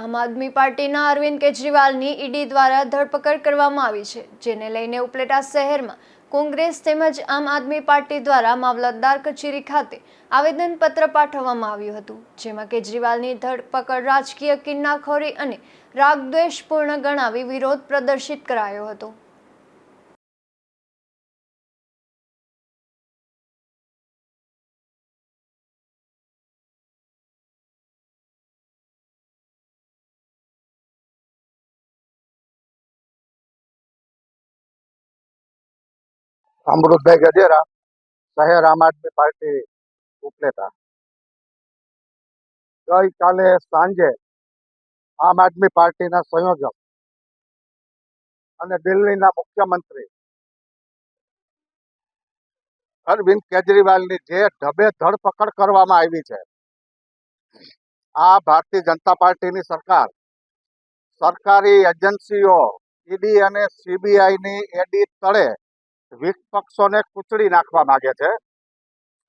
આમ આદમી પાર્ટીના અરવિંદ કેજરીવાલની ઈડી દ્વારા ધરપકડ કરવામાં આવી છે, જેને લઈને ઉપલેટા શહેરમાં કોંગ્રેસ તેમજ આમ આદમી પાર્ટી દ્વારા મામલતદાર કચેરી ખાતે આવેદનપત્ર પાઠવવામાં આવ્યું હતું, જેમાં કેજરીવાલની ધરપકડ રાજકીય કિન્નાખોરી અને રાગદ્વેષપૂર્ણ ગણાવી વિરોધ પ્રદર્શિત કરાયો હતો. અમૃતભાઈ ગજેરા શહેર આમ આદમી પાર્ટી ઉપલેટા ગઈકાલે સાંજે આમ આદમી પાર્ટીના સંયોજક અને દિલ્હીના મુખ્યમંત્રી અરવિંદ કેજરીવાલની જે ઢબે ધરપકડ કરવામાં આવી છે, આ ભારતીય જનતા પાર્ટીની સરકાર, સરકારી એજન્સીઓ, ઈડી અને સીબીઆઈની એડી તળે વિપક્ષોને કૂચડી નાખવા માગે છે.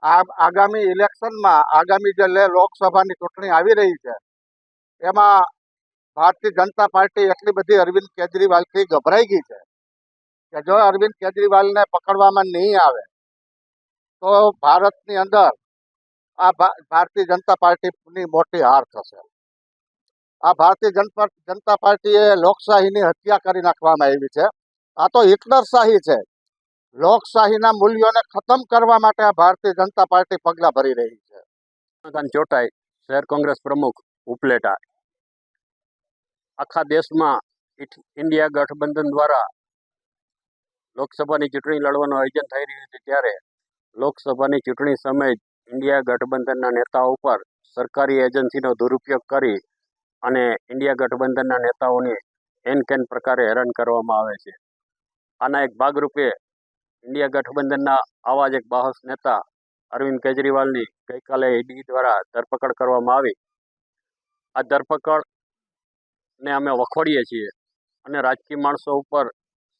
આ આગામી ઇલેક્શનમાં આગામી જે લોકસભાની ચૂંટણી આવી રહી છે, એમાં ભારતીય જનતા પાર્ટી એટલી બધી અરવિંદ કેજરીવાલથી ગભરાઈ ગઈ છે કે જો અરવિંદ કેજરીવાલને પકડવામાં નહીં આવે, તો ભારતની અંદર આ ભારતીય જનતા પાર્ટીની મોટી હાર થશે. આ ભારતીય જનતા જનતા પાર્ટીએ લોકશાહીની હત્યા કરી નાખવામાં આવી છે. આ તો હિટલરશાહી છે. લોકશાહીના મૂલ્યોને ખતમ કરવા માટે આ ભારતીય જનતા પાર્ટી પગલાં ભરી રહી છે. ચોટાઈ, શહેર કોંગ્રેસ પ્રમુખ ઉપલેટા. આખા દેશમાં ઇન્ડિયા ગઠબંધન દ્વારા લોકસભાની ચૂંટણી લડવાનું આયોજન થઈ રહ્યું છે ત્યારે લોકસભાની ચૂંટણી સમયે ઇન્ડિયા ગઠબંધનના નેતાઓ ઉપર સરકારી એજન્સીનો દુરુપયોગ કરી અને ઇન્ડિયા ગઠબંધનના નેતાઓને એન કેન પ્રકારે હેરાન કરવામાં આવે છે. આના એક ભાગરૂપે ઇન્ડિયા ગઠબંધનના આવા જ એક બાહસ નેતા અરવિંદ કેજરીવાલની ગઈકાલે ઈડી દ્વારા ધરપકડ કરવામાં આવી. આ ધરપકડને અમે વખોડીએ છીએ અને રાજકીય માણસો ઉપર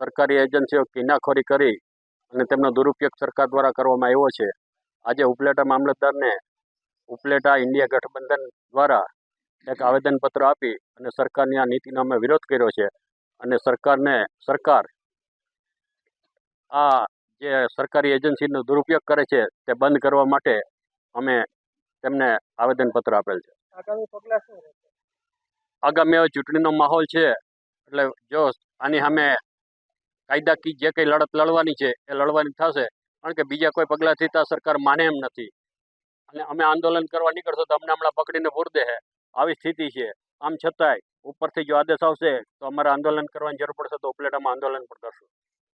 સરકારી એજન્સીઓ કિનાખોરી કરી અને તેમનો દુરુપયોગ સરકાર દ્વારા કરવામાં આવ્યો છે. આજે ઉપલેટા મામલતદારને ઉપલેટા ઇન્ડિયા ગઠબંધન દ્વારા એક આવેદનપત્ર આપી અને સરકારની આ નીતિનો અમે વિરોધ કર્યો છે અને સરકારને, સરકાર આ જે સરકારી એજન્સીનો દુરુપયોગ કરે છે તે બંધ કરવા માટે અમે તેમને આવેદનપત્ર આપેલ છે. આગામી હવે ચૂંટણીનો માહોલ છે એટલે જો આની સામે કાયદાકીય જે કંઈ લડત લડવાની છે એ લડવાની થશે કારણ કે બીજા કોઈ પગલાંથી તો સરકાર માને એમ નથી. અને અમે આંદોલન કરવા નીકળશો તો અમને હમણાં પકડીને પૂર દે આવી સ્થિતિ છે. આમ છતાંય ઉપરથી જો આદેશ આવશે તો અમારે આંદોલન કરવાની જરૂર પડશે તો ઉપલેટામાં આંદોલન પણ કરશું.